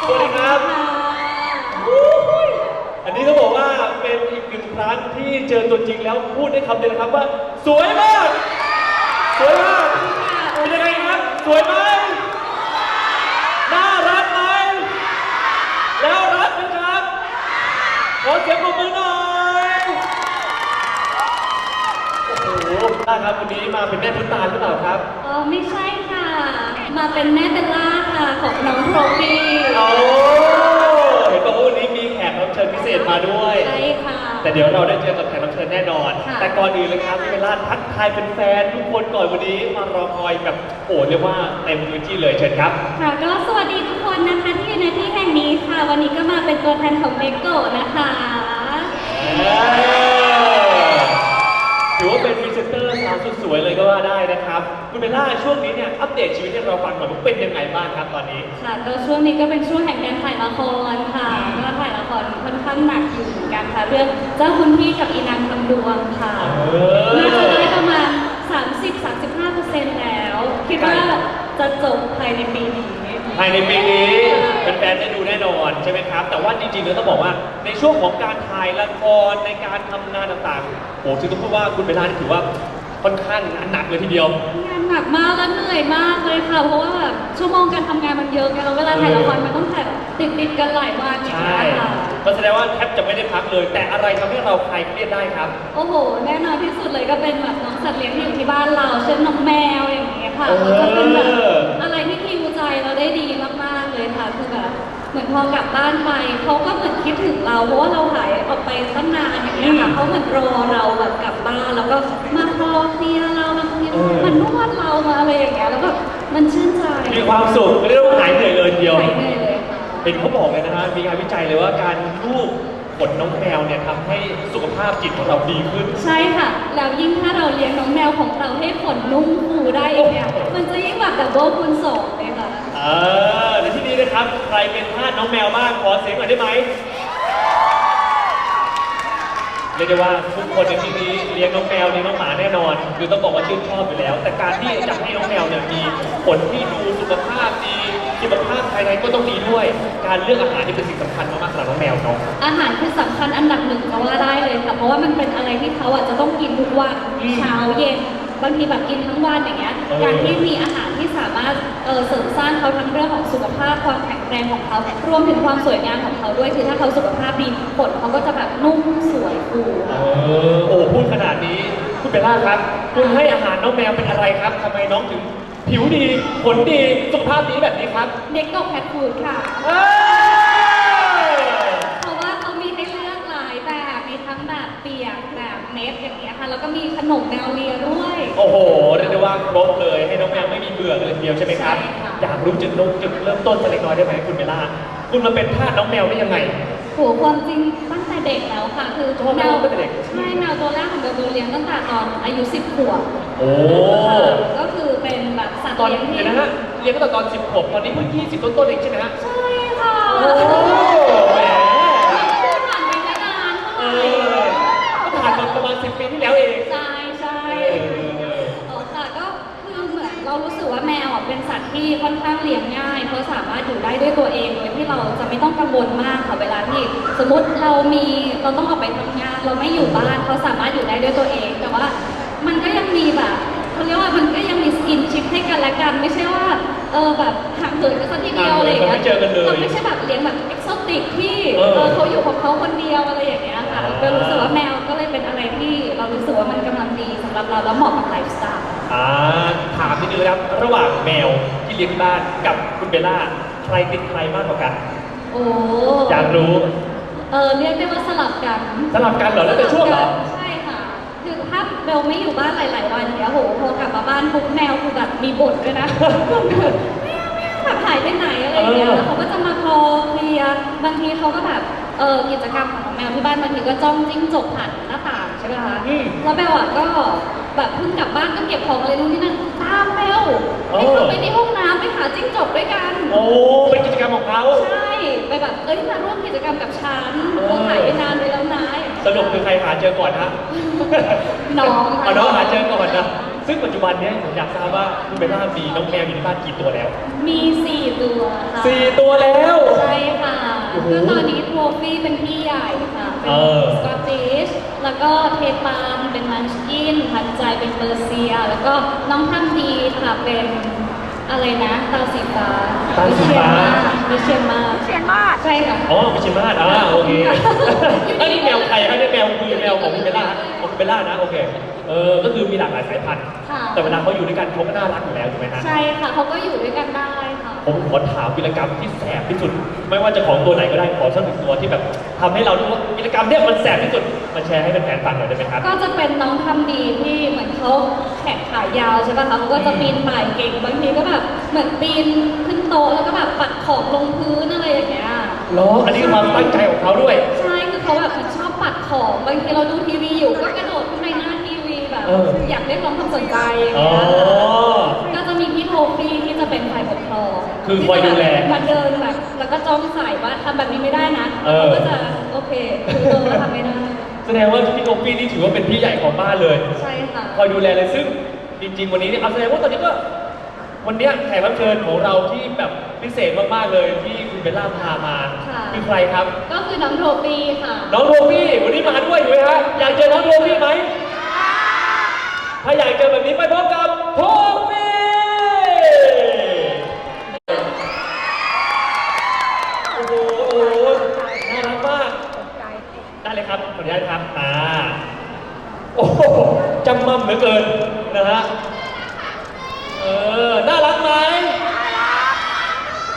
สวัสดีครับ อันนี้ต้องบอกว่าเป็นอีกหนึ่งครั้งที่เจอตัวจริงแล้วพูดได้คำเดียวนะครับว่า สวยมาก สวยมากเป็นยังไงครับ สวยไหมน่ารักไหมแล้วรักไหมครับ ขอเสียงปรบมือหน่อยโอ้โหได้ครับวันนี้มาเป็นแม่พุทธตาลหรือเปล่าครับ เออไม่ใช่ค่ะ มาเป็นแม่เบลล่าค่ะของน้องโทบี้โอ้เห็นบอกว่าวันนี้มีแขกรับเชิญพิเศษมาด้วย ใช่ค่ะ แต่เดี๋ยวเราได้เจอกับแขกรับเชิญแน่นอน ค่ะแต่ก่อนอื่นเลยครับพี่เบลล่าทักทายเป็นแฟนทุกคนก่อนวันนี้มารอคอยแบบโอ้เรียกว่าเต็มพื้นที่เลยเชิญครับ ค่ะก็สวัสดีทุกคนนะคะที่อยู่ในที่แห่งนี้ค่ะ วันนี้ก็มาเป็นตัวแทนของเมโกะนะคะ ถือว่าเป็นพรีเซนเตอร์สาวสุดสวยเลยก็ว่าได้นะครับคุณเบลล่าช่วงนี้เนี่ยอัปเดตชีวิตให้เราฟังหน่อยว่าเป็นยังไงบ้างครับตอนนี้ค่ะก็ช่วงนี้ก็เป็นช่วงแห่งการถ่ายละครค่ะก็ถ่ายละครค่อนข้างหนักอยู่เหมือนกันค่ะเรื่องเจ้าคุณพี่กับอีนางคำดวงค่ะเออน่าจะได้ประมาณ 30-35%แล้ว คิดว่าจะจบภายในปีนี้ภายในปีนี้เป็นแฟนๆได้ดูแน่นอนใช่ไหมครับ แต่ว่าจริงๆแล้วต้องบอกว่าในช่วงของการถ่ายละครในการทำงานต่างๆโอ้ซึ่งต้องพูดว่าคุณเบลล่านี่ถือว่า ค่อนข้างงานหนักเลยทีเดียว งานหนักมากและเหนื่อยมากเลยค่ะ เพราะว่าแบบชั่วโมงการทำงานมันเยอะไงเราเวลาถ่ายละครมันต้องถ่ายแบบติดติดๆกันหลายวันอย่างใช่เงี้ยค่ะ ก็แสดงว่าแทบจะไม่ได้พักเลย แต่อะไรทำให้เราคลายเครียดได้ครับ โอ้โห แน่นอนที่สุดเลยก็เป็นแบบน้องสัตว์เลี้ยงที่อยู่ที่บ้านเรา เช่นน้องแมวอย่างเงี้ยค่ะเออเขาจะเป็นแบบอะไรที่ฮิวใจเราได้ดี เหมือนพอกลับบ้านไปเขาก็เหมือนคิดถึงเราเพราะว่าเราหายออกไปตั้งนานอย่างเงี้ยค่ะเขาเหมือนรอเราแบบกลับบ้านแล้วก็มาคลอเคลียร์เรามาเคลียร์มันนวดเรามาอะไรอย่างเงี้ยแล้วแบบมันชื่นใจมีความสุขเรียกว่าหายเหนื่อยเลยทีเดียวหายเหนื่อยเลยค่ะเห็นเขาบอกเลยนะฮะมีงานวิจัยเลยว่าการลูบขนน้องแมวเนี่ยทำให้สุขภาพจิตของเราดีขึ้น ใช่ค่ะแล้วยิ่งถ้าเราเลี้ยงน้องแมวของเราให้ขนนุ่มฟูได้อีกเนี่ยมันจะยิ่งแบบดับเบิลคูณสองเลยค่ะเออในที่นี้นะครับ ใครเป็นทาสน้องแมวบ้างขอเสียงหน่อยได้ไหมเรียกได้ว่าทุกคนในที่นี้เลี้ยงน้องแมวเลี้ยงน้องหมาแน่นอนคือต้องบอกว่าชื่นชอบอยู่แล้ว แต่การที่จะให้น้องแมวเนี่ยมีผลที่ดูสุขภาพดีสุขภาพภายในก็ต้องดีด้วย การเลือกอาหารนี่เป็นสิ่งสำคัญมากๆสำหรับน้องแมวเนาะอาหารคือสำคัญอันดับหนึ่งก็ว่าได้เลยค่ะเพราะว่ามันเป็นอะไรที่เขาอาจจะต้องกินทุกวันอืมเช้าเย็น บางทีแบบกินทั้งวันอย่างเงี้ยเออ การที่มีอาหารที่สามารถเอ่อเสริมสร้างเขาทั้งเรื่องของสุขภาพความแข็งแรงของเขารวมถึงความสวยงามของเขาด้วยคือถ้าเขาสุขภาพดีขนเขาก็จะแบบนุ่มสวยฟูเออโอ้พูดขนาดนี้คุณเบลล่าครับ คุณให้อาหารน้องแมวเป็นอะไรครับทำไมน้องถึง ผิวดีขนดีสุขภาพดีแบบนี้ครับเด็กตกแพทฟูดค่ะ เออ นมแนวเลียด้วย โอ้โหเรียกได้ว่าครบเลยให้น้องแมวไม่มีเบื่อเลยทีเดียวใช่ไหมครับ ใช่ค่ะ อยากรู้จุดลงจุดเริ่มต้นสักเล็กน้อยได้ไหมคุณเบลล่าคุณมาเป็นทาสน้องแมวได้ยังไง โหความจริงตั้งแต่เด็กแล้วค่ะ คือชอบแมมากวตั้งแต่เด็ก ใช่แมวตัวแรกของเบลเบลเลี้ยงตั้งแต่ตอนอายุ10ขวบโอ้ก็คือเป็นแบบสัตว์ตอนเลี้ยงที่เดี๋ยวนะฮะเรียนตั้งแต่ตอน10ขวบตอนนี้เพิ่ง20ต้นๆเองใช่ไหมฮะ ใช่ค่ะโอ้แหม ผ่านไปไม่นานเท่าเอไหร่อก็ผ่านมาประมาณ10ปีที่แล้วเอง ใช่ใช่ เออ เออค่ะก็คือเหมือนเรารู้สึกว่าแมวอะ เป็นสัตว์ที่ค่อนข้างเลี้ยงง่ายเขาสามารถอยู่ได้ด้วยตัวเองโดยที่เราจะไม่ต้องกังวลมากค่ะเวลาที่สมมติเรามีเราต้องออกไปทำงาน เราไม่อยู่บ้านเขาสามารถอยู่ได้ด้วยตัวเอง แต่ว่ามันก็ยังมีแบบเขาเรียกว่ามันก็ยังมีสกินชิปให้กันและกัน ไม่ใช่ว่าเออแบบห่างเหินกันสักทีเดียวอะไรอย่างเงี้ยไม่เจอกันเลยเราไม่ใช่แบบเลี้ยงแบบเอกโซติกที่เออเออเขาอยู่ของเขาคนเดียวอะไรอย่างเงี้ยค่ะเบลรู้สึกว่าแมวก็เลยเป็นอะไรที่เรารู้สึกว่ามันกำลังดีสำหรับเราแล้วเหมาะกับไลฟ์สไตล์ อ่าถามนิดนึงนะครับ ระหว่างแมวที่เลี้ยงที่บ้านกับคุณเบลล่าใครติดใครมากกว่ากันโอ้อยากรู้ เออเรียกได้ว่าสลับกันสลับกันเหรอแล้วแต่ช่วงเหรอ ใช่ค่ะ คือถ้าเบลไม่อยู่บ้านหลาย ๆ วันเนี้ยโหพอกลับมาบ้านปุ๊บแมวคือแบบมีบ่นด้วยนะ แบบหายไปไหนอะไรอย่างเงี้ยเออ แล้วเขาก็จะมาคอเคลียร์บางทีเขาก็แบบ เออกิจกรรมของน้องแมวที่บ้านบางทีก็จ้องจิ้งจกผ่านหน้าต่างใช่ไหมคะ อืม แล้วเบลอะก็ แบบเพิ่งกลับบ้านก็เก็บของอะไรนู่นนี่นั่นตามเบลเอไปอเข้าไปในห้องน้ำไปหาจิ้งจกด้วยกัน โอ้เป็นกิจกรรมของเขา ใช่ ไปแบบเอ้ยมาร่วมกิจกรรมกับฉันเออ เราหายไปนานไปแล้วนะสรุปคือใครหาเจอก่อนฮะ น้องค่ะเอาน้องหาเจอก่อนนะ ซึ่งปัจจุบันเนี้ยผมอยากทราบว่าคุณเบลล่ามีน้องแมวอยู่ที่บ้านกี่ตัวแล้วมีสี่ตัวค่ะสี่ตัวแล้ว ใช่โอ้โหก็ตอนนี้โทฟี่เป็นพี่ใหญ่ค่ะ เป็นเออสกอตติชแล้วก็เทปาน เป็นมันชกินทันใจเป็นเปอร์เซีย แล้วก็น้องทำดีค่ะเป็นอะไรนะตาสีฟ้าตาสีฟ้า วิเชียนมาเชียนมากใช่ค่ะ อ๋อมิชิมาศอ่าโอเคอันนี้แมวใครฮะเนี่ยแมวคือแมวของคุณเบลล่าของคุณเบลล่านะโอเค เออ ก็คือมีหลากหลายสายพันธุ์ ค่ะ แต่เวลาเขาอยู่ด้วยกันเขาก็น่ารักอยู่แล้วถูกไหมฮะ ใช่ค่ะเขาก็อยู่ด้วยกันได้ค่ะ ผมขอถามวิรกรรมที่แสบที่สุด ไม่ว่าจะของตัวไหนก็ได้ขอสักหนึ่งตัวที่แบบทำให้เรารู้ว่าวิรกรรมเนี่ยมันแสบที่สุดมาแชร์ให้แฟนๆฟังหน่อยได้ไหมครับ ก็จะเป็นน้องทำดีที่เหมือนเขาแขนขายาวใช่ป่ะคะเขาก็จะปีนป่ายเก่งบางทีก็แบบเหมือนปีนขึ้นโต๊ะแล้วก็แบบปัดของลงพื้นอะไรอย่างเงี้ยเหรอ อันนี้ความตั้งใจของเขาด้วย ใช่คือเขาแบบเหมือนชอบปัดของบางทีเราดูทีวีอยู่ก็กระโดดขึ้นไปหน้าทีวีแบบเอออ ยากเรียกร้องความสนใจอย่างอ๋อเงี้ยค่ะก็จะ มีพี่โทฟี่ที่จะเป็นฝ่ายปกครองคือคอยดูแลที่จะบบมาเดินแบบแล้วก็จ้องใส่ว่าทำแบบนี้ไม่ได้นะเออเขาก็จะโอเคคือตัวว่าทำไม่ได้ แสดงว่าพี่โกฟี่นี่ถือว่าเป็นพี่ใหญ่ของบ้านเลย ใช่ค่ะ คอยดูแลเลยซึ่งจริง ๆ วันนี้เนี่ยเอาแสดงว่าตอนนี้ก็วันเนี้ยแขกรับเชิญของเราที่แบบพิเศษมากๆเลยที่คุณเบลล่าพามาค่ะ คือใครครับ ก็คือน้องโทฟี่ค่ะ น้องโทฟี่วันนี้มาด้วยอยู่ไหมฮะอยากเจอน้องโทฟี่ไหมถ้าอยากเจอแบบนี้ไปพบกับโทฟี่โอ้โหโอ้โหน่ารักมาก ได้เลยครับขออนุญาตครับอ่าโอ้โหจำมั่ม เหลือเกินนะฮะ เออ น่ารักไหม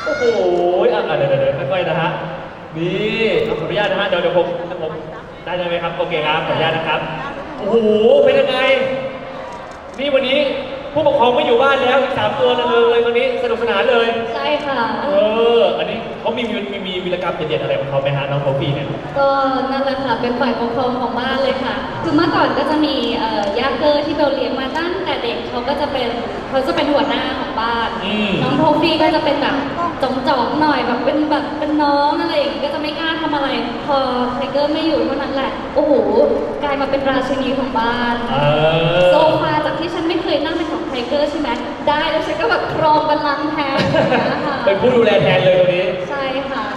โอ้โหอะอะเดี๋ยวเดี๋ยวเดี๋ยวค่อยๆนะฮะ นี่เอาขออนุญาตนะฮะ เดี๋ยวเดี๋ยวผมเดี๋ยวผมได้ไหมครับ โอเคครับ ขออนุญาตนะครับ โอ้โห เป็นยังไง นี่วันนี้ผู้ปกครองไม่อยู่บ้านแล้ว อีกสามตัวเลยวันนี้สนุกสนานเลย ใช่ค่ะ เออ อันนี้ เขามีมีมีมีวีรกรรมเด็ดๆอะไรของเขาไหมฮะน้องโทฟี่เนี่ย ก็นั่นแหละค่ะ เป็นฝ่ายปกครองของบ้านเลยค่ะ คือเมื่อก่อนก็จะมีเอ่อย่าเกอร์ที่เบลเลี้ยงมาตั้งแต่เด็กเขาก็จะเป็นเขาจะเป็นหัวหน้าของบ้าน อืม น้องโทฟี่ก็จะเป็นแบบจ่องๆหน่อยแบบเป็นแบบเป็นน้องอะไรอย่างงี้ก็จะไม่กล้าทำอะไร พอไทเกอร์ไม่อยู่เท่านั้นแหละ โอ้โหกลายมาเป็นราชินีของบ้าน เอโซอฟาจากที่ฉันไม่เคยนั่งเป็นของไทเกอร์ใช่ไหมได้แล้วฉันก็แบบครองบัลลังก์แทนอย่างเงี้ยค่ะเป็นผู้ดูแลแทนเลยตรงนี้ใช่ค่ะ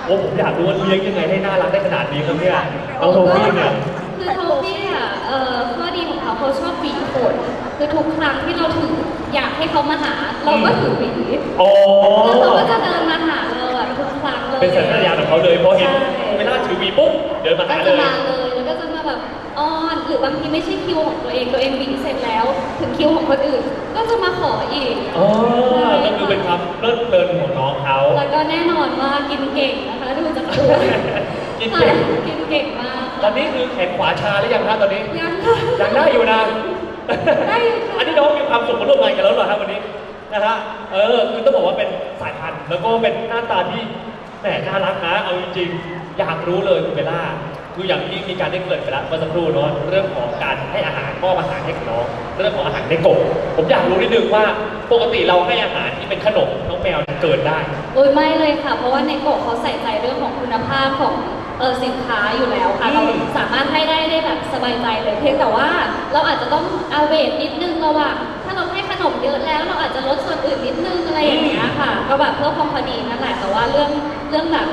โอ้ผมอยากรู้ว่าเลี้ยงยังไงให้น่ารักได้ขนาดนี้ครับเนี่ยน้องโทฟี่เนี่ย คือโทฟี่อะเอ่อข้อดีของเขาเขาชอบหวีขนคือทุกครั้งที่เราถืออยากให้เขามาหาเราก็ถือหวีอ๋อแล้วเขาก็จะเดินมาหาเราอะทุกครั้งเลยเป็นสัญชาตญาณของเขาเลยพอเห็นใช่เวลาถือหวีปุ๊บเดินมาก็หาเลจะย มาเลยแล้วก็จะมาแบบอ้อนหรือบางทีไม่ใช่คิวของตัวเองตัวเองหวีเสร็จแล้ว ถึงคิวของคนอื่น ก็จะมาขออีก อ๋อก็คือเป็นความเพลิดเพลินของน้องเขา แล้วก็แน่นอนว่ากินเก่งนะคะดูจา กตัวกินเก่งค่ะกินเก่งมากตอนนี้คือแขนขวาชาหรือยังฮะตอนนี้ ยังค่ะยังได้อยู่นะ ได้อยู่ค่ะอันนี้น้องมีความสุขมาร่วมงานกันแล้วเหรอครับวันนี้นะฮะ เออ คือต้องบอกว่าเป็นสายพันธุ์ แล้วก็เป็นหน้าตาที่แหมน่ารักนะ เอาจริงๆ อยากรู้เลยคุณเบลล่า คืออย่างที่มีการได้เกริดไปแล้วเมื่อสักครู่เนาะ เรื่องของการให้อาหารมอบอาหารให้กับน้อง เรื่องของอาหารในกบผมอยากรู้นิดนึงว่า ปกติเราให้อาหารที่เป็นขนมน้องแมวเกิดได้ โอ้ยไม่เลยค่ะ เพราะว่าในโกะเขาใส่ใจเรื่องของคุณภาพของเออสินค้าอยู่แล้วค่ะ อืมเราสามารถให้ได้ได้แบบสบายใจเลยเพียงแต่ว่าเราอาจจะต้องอาเวทนิดนึงระหว่างถ้าเราให้ขนมเยอะแล้ว เราอาจจะลดส่วนอื่นนิดนึงอะไรอย่างเงี้ยค่ะ ก็แบบเพื่อความพอดีนั่นแหละแต่ว่าเรื่องเรื่องแบบ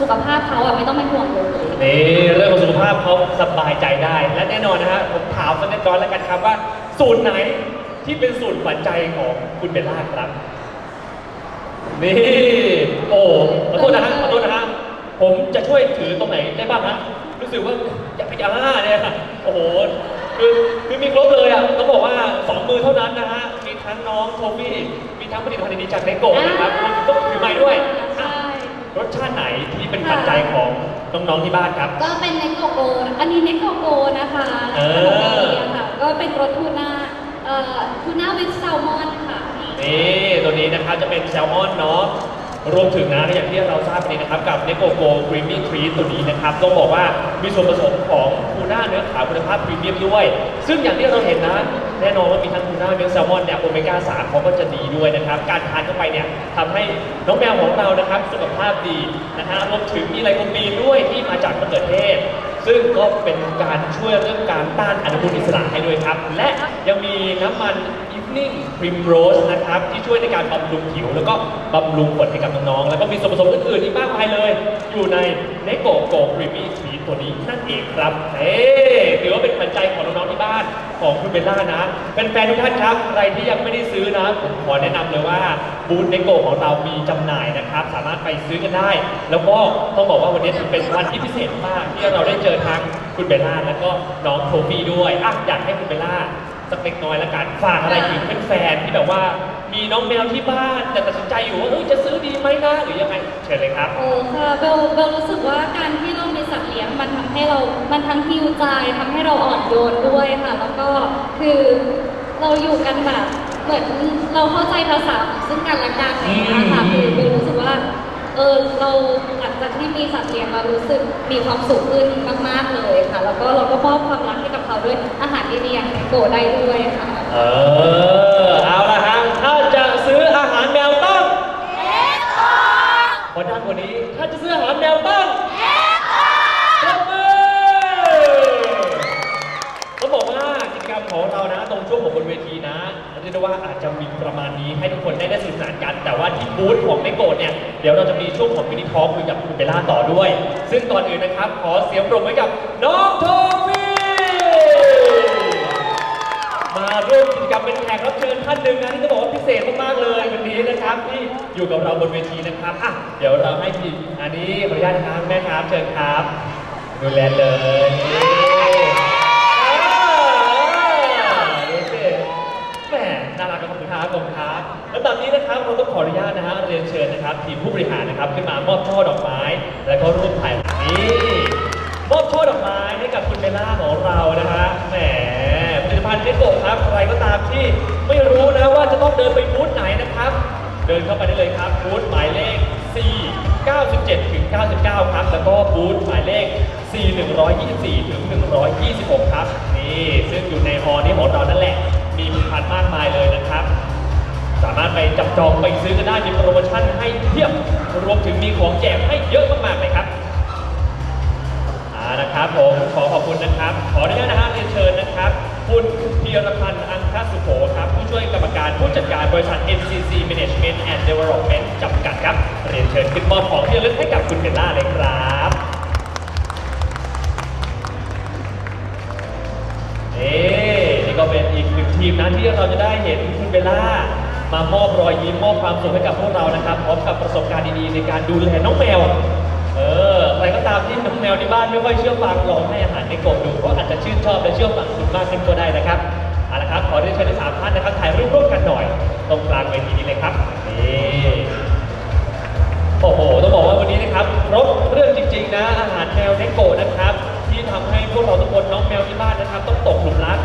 สุขภาพเขาอะไม่ต้องเป็นห่วงเลย นี่เรื่องของสุขภาพเขาสบายใจได้ และแน่นอนนะฮะผมถามสักนิดก่อนแล้วกันครับว่า สูตรไหน ที่เป็นสูตรขวัญใจของคุณเบลล่าครับ นี่โอ้ขอโทษนะฮะขอโทษนะฮะผมจะช่วยถือตรงไหนได้บ้างฮะรู้สึกว่าอยากไปอาเนี่ยโอ้โหคือคือมีครบเลยอะต้องบอกว่าสองมือเท่านั้นนะฮะมีทั้งน้องโทฟี่มีทั้งผลิตภัณฑ์ดีๆจากเนโกะนะครับรวมถึงต้องถือไม้ด้วยใช่รสชาติไหนที่เป็นขวัญใจของน้องๆที่บ้านครับ ก็เป็นเนโกโกอันนี้เนโกโกนะคะเออขนมอินเดียค่ะก็เป็นรสทูน่าเอ่อ ทูน่าวิสแซลมอนค่ะ นี่ตัวนี้นะครับจะเป็นแซลมอนเนาะรวมถึงนะอย่างที่เราทราบไปนี้นะครับกับเนโกโกครีมมี่ทรีตัวนี้นะครับต้องบอกว่ามีส่วนผสมของทูน่าเนื้อขาวคุณภาพพรีเมียมด้วย ซึ่งอย่างที่เราเห็นนะแน่นอนว่ามีทั้งทูน่าเนื้อแซลมอนเนี่ยโอเมก้า3เขาก็จะดีด้วยนะครับ การทานเข้าไปเนี่ยทำให้น้องแมวของเรานะครับสุขภาพดีนะฮะรวมถึงมีไลโคปีนด้วยที่มาจากมะเขือเทศ ซึ่งก็เป็นการช่วยเรื่องการต้านอนุมูลอิสระให้ด้วยครับ และยังมีน้ำมัน Evening Primrose นะครับที่ช่วยในการบำรุงผิว แล้วก็บำรุงขนให้กับน้องๆ แล้วก็มีส่วนผสมอื่นๆ อีกมากมายเลย อยู่ในเนโกโกพรีมี่สีตัวนี้นั่นเองครับเอ๊ถือว่าเป็นขวัญใจของน้องๆที่บ้านของคุณเบลล่านะเป็นแฟนทุกท่านครับ ใครที่ยังไม่ได้ซื้อนะผมขอแนะนำเลยว่าบูธเนโกของเรามีจำหน่ายนะครับ สามารถไปซื้อกันได้ แล้วก็ต้องบอกว่าวันนี้เป็นวันที่พิเศษมากที่เราได้เจอทั้งคุณเบลล่าแล้วก็น้องโทฟี่ด้วยอะอยากให้คุณเบลล่า สักเล็กน้อยละกันฝากอะไรถึงแฟนๆที่แบบว่า มีน้องแมวที่บ้านแต่ตัดสินใจอยู่ว่าเอ้ยจะซื้อดีไหมนะหรือยังไงเชิญเลยครับ โอ้ค่ะเบลเบลรู้สึกว่าการที่เรามีสัตว์เลี้ยงมันทำให้เรา มันทั้งฮิวใจทำให้เราอ่อนโยนด้วยค่ะ แล้วก็คือเราอยู่กันแบบเหมือนเราเข้าใจภาษาของซึ่งกันและกันอะไรอย่างเงี้ยค่ะอืคือม เบลรู้สึกว่า เออเราหลังจากที่มีสัตว์เลี้ยงเรารู้สึกมีความสุขขึ้นมาก ๆเลยค่ะ แล้วก็เราก็มอบความรักให้กับ เขาด้วยอาหารดีๆอย่างโกะได้ด้วยค่ะ เออ เอาละฮะถ้าจะซื้ออาหารแมวต้องพอด้านกว่านี้ ถ้าจะซื้ออาหารแมวต้องปรบมือต้องบอกว่ากิจกรรมของเรานะ ตรงช่วงของบนเวทีนะเรียกได้ว่าอาจจะมีประมาณนี้ให้ทุกคนได้ได้สนุกสนานกัน แต่ว่าที่บูธของในโกดเนี่ย เดี๋ยวเราจะมีช่วงของมินิทอล์กคุยกับคุณเบลล่าต่อด้วย ซึ่งตอนอื่นนะครับ ขอเสียงปรบมือให้กับน้องโทฟี่ มา ร่วมกิจกรรมเป็นแขกรับเชิญท่านหนึ่งนะที่จะบอกว่าพิเศษมากๆเลยวันนี้นะครับที่อยู่กับเราบนเวทีนะครับอะเดี๋ยวเราให้ทีมอันนี้ขออนุญาตนะครับแม่ครับเชิญครับดูแลเลยนี่อ่าดูสิแหมน่ารักขอบคุณครับขอบคุณครับแล้วตอนนี้นะครับเราต้องขออนุญาตนะฮะเรียนเชิญนะครับทีมผู้บริหารนะครับขึ้นมามอบช่อดอกไม้ แล้วก็ร่วมถ่ายนี่มอบช่อดอกไม้ให้กับคุณเบลล่าของเรานะฮะแหม ผลิตภัณฑ์เนโกครับใครก็ตามที่ไม่รู้นะว่าจะต้องเดินไปบูธไหนนะครับ เดินเข้าไปได้เลยครับบูธหมายเลข4 97ถึง99 ครับ แล้วก็บูธหมายเลข4 124ถึง126 ครับ นี่ซึ่งอยู่ในฮอลล์นี้ของเรานั่นแหละ มีผลิตภัณฑ์มากมายเลยนะครับ สามารถไปจับจองไปซื้อกันได้มีโปรโมชั่นให้เทียบรวมถึงมีของแจกให้เยอะมากๆเลยครับอ่านะครับผมขอขอบคุณนะครับ ขออนุญาตนะฮะเรียนเชิญนะครับ คุณพีรพันธ์อังคสุโขครับ ผู้ช่วยกรรมการผู้จัดการบริษัท MCC Management and Development จำกัดครับ เรียนเชิญขึ้นมอบของที่ระลึกให้กับคุณเบลล่าเลยครับเอ๊นี่ก็เป็นอีกหนึ่งทีมนะที่เราจะได้เห็นคุณเบลล่ามามอบรอยยิ้มมอบความสุขให้กับพวกเรานะครับพร้อมกับประสบการณ์ดีๆในการดูแลน้องแมว แมวที่บ้านไม่ค่อยเชื่อฟังลองให้อาหารในกบดูเพราะอาจจะชื่นชอบและเชื่อฟังคุณมากขึ้นก็ได้นะครับเอาละครับขอเรียนเชิญทั้งสามท่านนะครับถ่ายรูปร่วมกันหน่อย ตรงกลางเวทีนี้เลยครับนี่โอ้โหต้องบอกว่าวันนี้นะครับครบเรื่องจริง ๆ นะ อาหารแมวเนโกนะครับ ที่ทำให้พวกเราทุกคนน้องแมวที่บ้านนะครับ ต้องตกหลุมรัก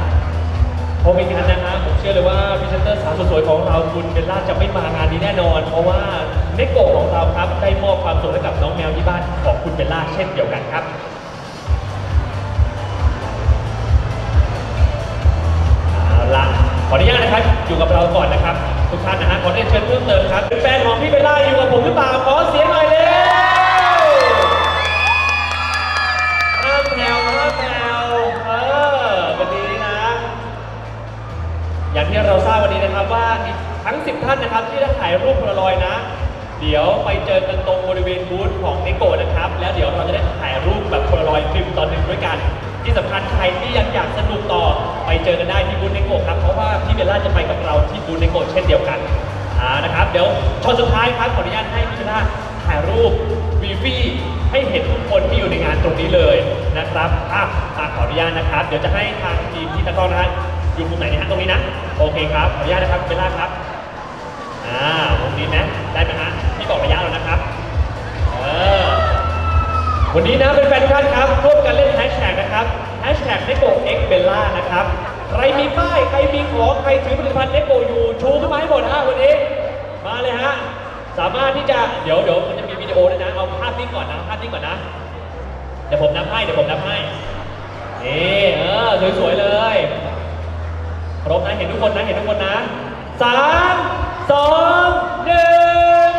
พราะไม่งั้นนะฮะผมเชื่อเลยว่าพรีเซนเตอร์สาวสวยๆของเราคุณเบลล่าจะไม่มางานนี้แน่นอน เพราะว่า เนโกะของเราครับได้มอบความสุขให้กับน้องแมวที่บ้านของคุณเบลล่าเช่นเดียวกันครับเอาละขออนุญาตนะครับอยู่กับเราก่อนนะครับ ทุกท่านนะฮะขอเรียนเชิญเพิ่มเติมครับเป็นแฟนของพี่เบลล่าอยู่กับผมหรือเปล่าขอเสียงหน่อยเร็วห้ามแถวห้ามแถวเออวันนี้นะ อย่างที่เราทราบวันนี้นะครับว่าทั้ง 10 ท่านนะครับที่ได้ถ่ายรูปโพลารอยนะ เดี๋ยวไปเจอกันตรงบริเวณบูธของนิโกะนะครับ แล้วเดี๋ยวเราจะได้ถ่ายรูปแบบโพลารอยด์หนึ่งต่อหนึ่งด้วยกัน ที่สำคัญใครที่ยังอยากสนุกต่อไปเจอกันได้ที่บูธนิโกะครับเพราะว่าพี่เบลล่าจะไปกับเราที่บูธนิโกะเช่นเดียวกันอ่านะครับเดี๋ยวช็อตสุดท้ายครับขออนุญาตให้พี่เบล่าถ่ายรูปวีฟี่ให้เห็นทุกคนที่อยู่ในงานตรงนี้เลยนะครับอะขออนุญาตนะครับ เดี๋ยวจะให้ทางทีมที่ตะกร้องนะฮะอยู่มุมไหนนี่ยฮะตรงนี้นะ โอเคครับ ขออนุญาตนะครับเบลล่าครับ อ่ามุมนี้นะได้ไหมฮะพี่บอกระยะแล้วนะครับเออวันนี้นะเป็นแฟนทุกท่านครับร่วมกันเล่นแฮชแท็กนะครับแฮชแท็กเนโกเอ็กเบลล่านะครับใครมีป้ายใครมีของใครถือผลิตภัณฑ์เนโกอยู่ชูขึ้นมาให้หมดฮะวันนี้มาเลยฮะสามารถที่จะเดี๋ยวเดี๋ยวมันจะมีวิดีโอด้วยนะเอาภาพนิ่งก่อนนะภาพนิ่งก่อนนะเดี๋ยวผมนับให้เดี๋ยวผมนับให้นี่เออสวยๆเลยครบนะเห็นทุกคนนะเห็นทุกคนนะสาม องหนึ่ง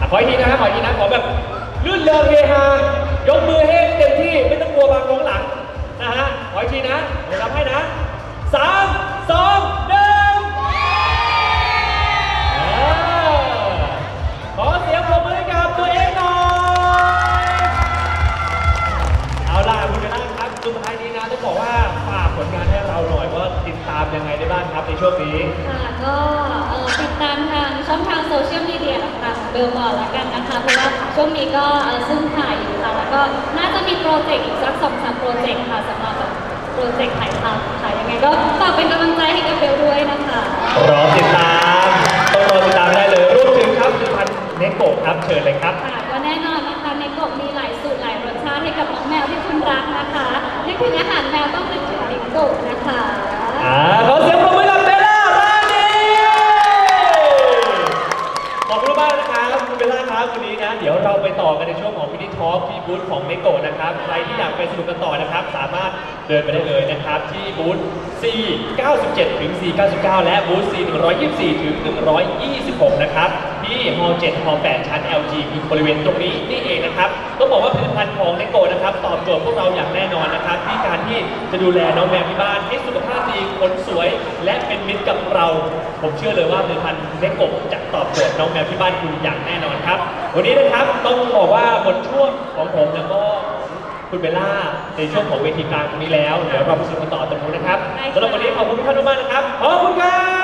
อะขออีกทีนะขออีกทีนะขอแบบลื่นเริงเฮฮายกมือให้เต็มที่ไม่ต้องกลัวบางกองหลังนะฮะขออีกทีนะเดี๋ยวทำให้นะสามสอง ช่วงนี้ ค่ะก็ติดตามทางช่องทางโซเชียลมีเดียต่างๆองเบลก่อนละกันนะคะ เพราะว่าช่วงนี้ก็ซึ่งถ่ายอยู่ค่ะแล้วก็น่าจะมีโปรเจกต์อีกสักสองสามโปรเจกต์ค่ะสำหรับโปรเจกต์ถ่ายทำถ่ายยังไงก็ฝากเป็นกำลังใจให้กับเบลด้วยนะคะ รอติดตาม ต้องรอติดตามได้เลยรวมถึงครับคือพันณเนโกะครับเชิญเลยครับ ค่ะก็แน่นอนนะคะในกบมีหลายสูตรหลายรสชาติให้กับน้องแมวที่คุณรักนะคะนี่คืออาหารแมวต้อง เดินไปได้เลยนะครับ ที่บูธ C 97ถึง C 99และบูธ C 124ถึง126 นะครับ ที่ฮอล7ฮอล8ชั้น LG คือบริเวณตรงนี้นี่เองนะครับต้องบอกว่าผลิตภัณฑ์ของเนโกะนะครับ ตอบโจทย์พวกเราอย่างแน่นอนนะครับ ที่การที่จะดูแลน้องแมวที่บ้านให้สุขภาพดีขนสวย และเป็นมิตรกับเรา ผมเชื่อเลยว่าผลิตภัณฑ์เนโกะจะตอบโจทย์น้องแมวที่บ้านคุณอย่างแน่นอนครับ วันนี้นะครับต้องบอกว่าหมดช่วงของผมแล้วก็ คุณเบลล่าในช่วงของเวทีกลางตรงนี้แล้ว เดี๋ยวเราไปสนุกกันต่อตรงนู้นนะครับได้ค่ะสำหรับวันนี้ขอบคุณทุกท่านมากๆนะครับ ขอบคุณครับ